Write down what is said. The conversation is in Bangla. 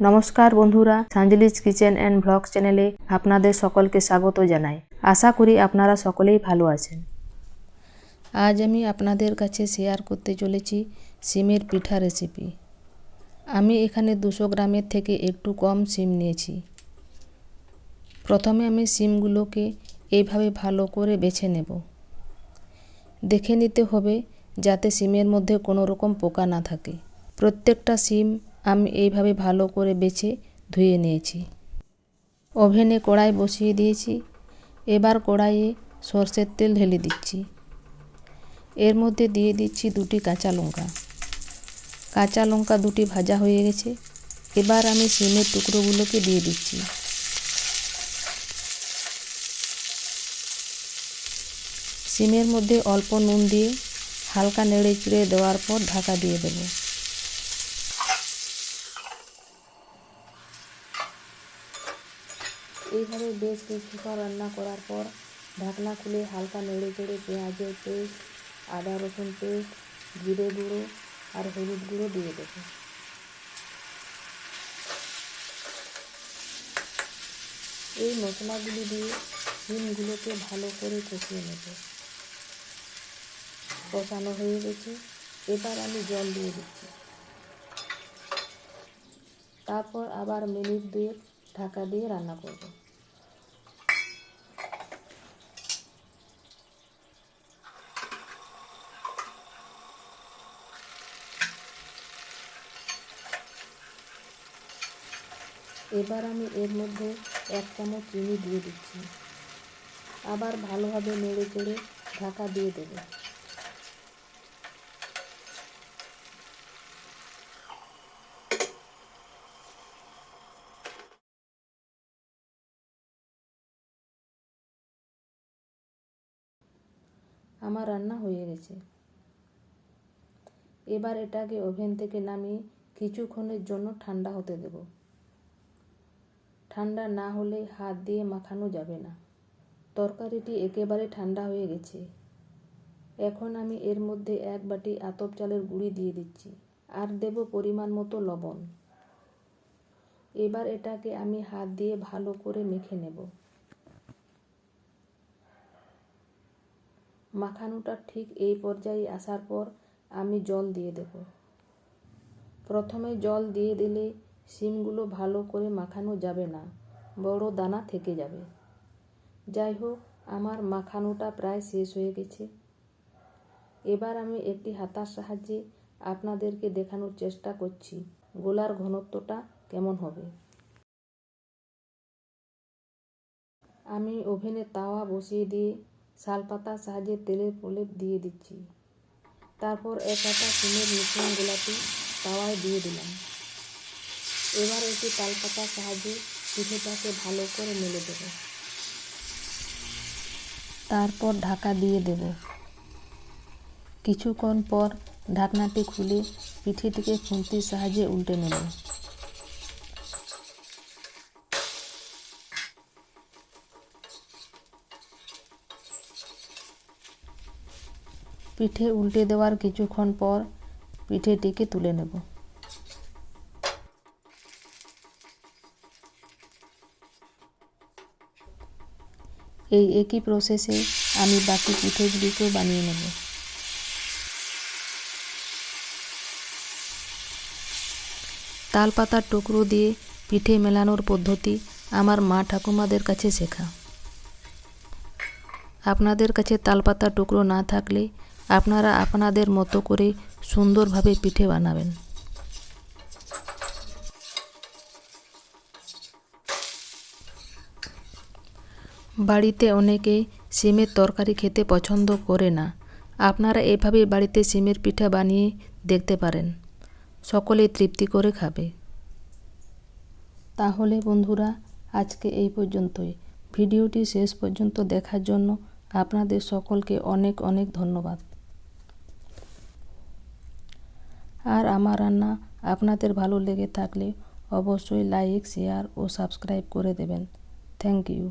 নমস্কার বন্ধুরা সাঞ্জলিজ কিচেন অ্যান্ড ব্লগ চ্যানেলে আপনাদের সকলকে স্বাগত জানাই। আশা করি আপনারা সকলেই ভালো আছেন। আজ আমি আপনাদের কাছে শেয়ার করতে চলেছি সিমের পিঠা রেসিপি আমি এখানে দুশো গ্রামের থেকে একটু কম সিম নিয়েছি। প্রথমে আমি সিমগুলোকে এইভাবে ভালো করে বেছে নেব। দেখে নিতে হবে যাতে সিমের মধ্যে কোনো রকম পোকা না থাকে। প্রত্যেকটা সিম আমি এইভাবে ভালো করে বেছে ধুয়ে নিয়েছি। ওভেনে কড়াই বসিয়ে দিয়েছি। এবার কড়াইয়ে সর্ষের তেল ঢেলে দিচ্ছি। এর মধ্যে দিয়ে দিচ্ছি দুটি কাঁচা লঙ্কা। কাঁচা লঙ্কা দুটি ভাজা হয়ে গেছে। এবার আমি সিমের টুকরোগুলোকে দিয়ে দিচ্ছি। সিমের মধ্যে অল্প নুন দিয়ে হালকা নেড়ে চেড়ে দেওয়ার পর ঢাকা দিয়ে দেবো। এইভাবে বেশ কিছুক্ষণ রান্না করার পর ঢাকনা খুলে হালকা নেড়ে চেড়ে পেঁয়াজের পেস্ট, আদা রসুন পেস্ট, জিরে গুঁড়ো আর হলুদ গুঁড়ো দিয়ে দেবো। এই মশলাগুলি দিয়ে ডিমগুলোকে ভালো করে কষিয়ে নেব। কষানো হয়ে গেছে। এবার আমি জল দিয়ে দিচ্ছি। তারপর আবার মিনিট দুয়েক ঢাকা দিয়ে রান্না করব। এবার আমি এর মধ্যে এক চামচ চিনি দিয়ে দিচ্ছি। আবার ভালোভাবে নেড়ে চেড়ে ঢাকা দিয়ে দেবো। আমার রান্না হয়ে গেছে। এবার এটাকে ওভেন থেকে নামিয়ে কিছুক্ষণের জন্য ঠান্ডা হতে দেব। ঠান্ডা না হলে হাত দিয়ে মাখানো যাবে না। তরকারিটি একেবারে ঠান্ডা হয়ে গেছে। এখন আমি এর মধ্যে এক বাটি আতপ চালের গুঁড়ি দিয়ে দিচ্ছি। আর দেব পরিমাণ মতো লবণ। এবার এটাকে আমি হাত দিয়ে ভালো করে মেখে নেব। মাখানোটা ঠিক এই পর্যায়ে আসার পর আমি জল দিয়ে দেব। প্রথমে জল দিয়ে দিলে শিমগুলো ভালো করে মাখানো যাবে না, বড় দানা থেকে যাবে। যাই হোক আমার মাখানোটা প্রায় শেষ হয়ে গেছে। এবার আমি একটি হাতার সাহায্যে আপনাদেরকে দেখানোর চেষ্টা করছি, গোলার ঘনত্বটা কেমন হবে। আমি ওভেনে তাওয়া বসিয়ে দিয়ে শালপাতার সাহায্যে তেলের প্রলেপ দিয়ে দিচ্ছি। তারপর এক আটা সিমের মিশ্রণ গোলাপি তাওয়ায় দিয়ে দিলাম। এবার একটি তালপাতার সাহায্যে পিঠেটাকে ভালো করে মেলে দেব। তারপর ঢাকা দিয়ে দেব। কিছুক্ষণ পর ঢাকনাটি খুলে পিঠেটিকে খুন্তির সাহায্যে উল্টে নেব। পিঠে উল্টে দেওয়ার কিছুক্ষণ পর পিঠেটিকে তুলে নেব। এই একই প্রসেসে আমি বাকি পিঠেগুলিকেও বানিয়ে নেব। তালপাতার টুকরো দিয়ে পিঠে মেলানোর পদ্ধতি আমার মা ঠাকুমাদের কাছে শেখা। আপনাদের কাছে তালপাতার টুকরো না থাকলে আপনারা আপনাদের মতো করে সুন্দরভাবে পিঠে বানাবেন। বাড়িতে অনেকে সিমের তরকারি খেতে পছন্দ করে না। আপনারা এভাবে বাড়িতে সিমের পিঠা বানিয়ে দেখতে পারেন। সকলে তৃপ্তি করে খাবে। তাহলে বন্ধুরা, আজকে এই পর্যন্তই। ভিডিওটি শেষ পর্যন্ত দেখার জন্য আপনাদের সকলকে অনেক অনেক ধন্যবাদ। আর আমার রান্না আপনাদের ভালো লেগে থাকলে অবশ্যই লাইক, শেয়ার ও সাবস্ক্রাইব করে দেবেন। Thank you.